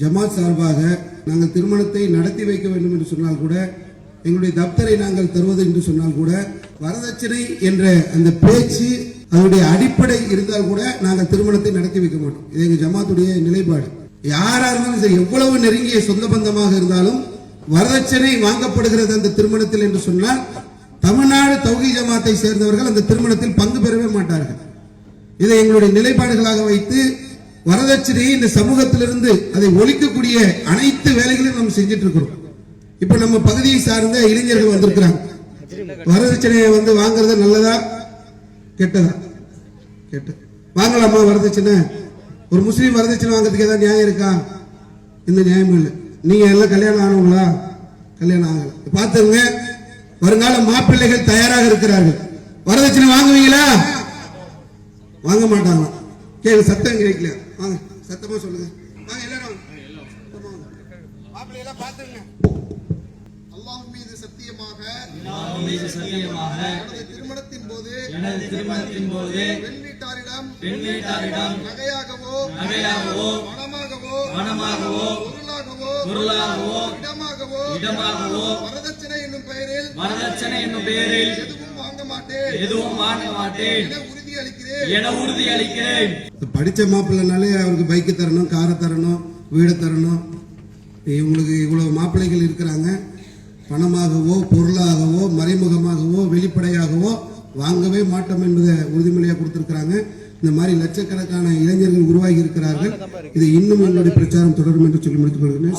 ஜமாத் சார்பாக நாங்கள் திருமணத்தை நடத்தி வைக்க வேண்டும் என்று சொன்னால் கூட எங்களுடைய தப்தரை நாங்கள் தருவது என்று சொன்னால் கூட வரதட்சணை என்ற அந்த பேச்சு அதனுடைய அடிப்படை இருந்தால் கூட நாங்கள் திருமணத்தை நடத்தி வைக்க மாட்டோம். இது எங்க ஜமாத்துடைய நிலைப்பாடு. யாரா இருந்தாலும் சரி எவ்வளவு நெருங்கிய சொந்த பந்தமாக இருந்தாலும் வரதட்சணை வாங்கப்படுகிறது அந்த திருமணத்தில் என்று சொன்னால் தமிழ்நாடு தௌகி ஜமாத்தை சேர்ந்தவர்கள் அந்த திருமணத்தில் பங்கு பெறவே மாட்டார்கள். இதை எங்களுடைய நிலைப்பாடுகளாக வைத்து வரதட்சணையை இந்த சமூகத்திலிருந்து அதை ஒழிக்கக்கூடிய அனைத்து வேலைகளையும் நம்ம செஞ்சுட்டு இருக்கிறோம் இப்ப நம்ம பகுதியை சார்ந்த இளைஞர்கள் வந்திருக்கிறாங்க. வரதட்சணையை வந்து வாங்குறது நல்லதா கெட்டதா? கெட்டது வாங்கலாமா வரதட்சணை? ஒரு முஸ்லீம் வரதட்சணை வாங்குறதுக்கு ஏதாவது நியாயம் இருக்கா? எந்த நியாயமும் இல்லை. நீங்க எல்லாம் கல்யாணம் ஆனவங்களா? கல்யாணம் ஆகல. பார்த்துங்க வருங்கால மாப்பிள்ளைகள் தயாராக இருக்கிறார்கள். வரதட்சணை வாங்குவீங்களா? வாங்க மாட்டாங்க. கேளு சத்தம் கிடைக்கல வாங்க சத்தமா சொல்லுங்க. வாங்க எல்லாரும் வாங்க. மாப்பிள்ளை எல்லாம் பார்த்துங்க அல்லாஹ் மீது சத்தியமாக மீது சத்தியமாக எனது திருமணத்தின் போது எனது திருமணத்தின் போது பெண் வீட்டாரிடம் பெண் வீட்டாரிடம் நகையாகவோ நகையாகவோ பணமாகவோ பணமாகவோ பொருளாகவோ பொருளாகவோ இடமாகவோ இடமாகவோ வரதட்சணை என்னும் பெயரில் வரதட்சணை என்னும் பெயரில் எதுவும் வாங்க மாட்டேன். எதுவும் வாங்க மாட்டேன். என உறுதி அளிக்கிறேன் படிச்ச மாப்பிள்ளைனாலே அவருக்கு பைக்கு தரணும் காரை தரணும் வீடு தரணும். இவங்களுக்கு இவ்வளவு மாப்பிள்ளைகள் இருக்கிறாங்க. பணமாகவோ பொருளாகவோ மறைமுகமாகவோ வெளிப்படையாகவோ வாங்கவே மாட்டோம் என்பதை உறுதிமொழியாக கொடுத்திருக்கிறாங்க. இந்த மாதிரி லட்சக்கணக்கான இளைஞர்கள் உருவாகி இருக்கிறார்கள். இது இன்னும் எங்களுடைய பிரச்சாரம் தொடரும் என்று சொல்லி முடித்துக் கொள்கிறேன்.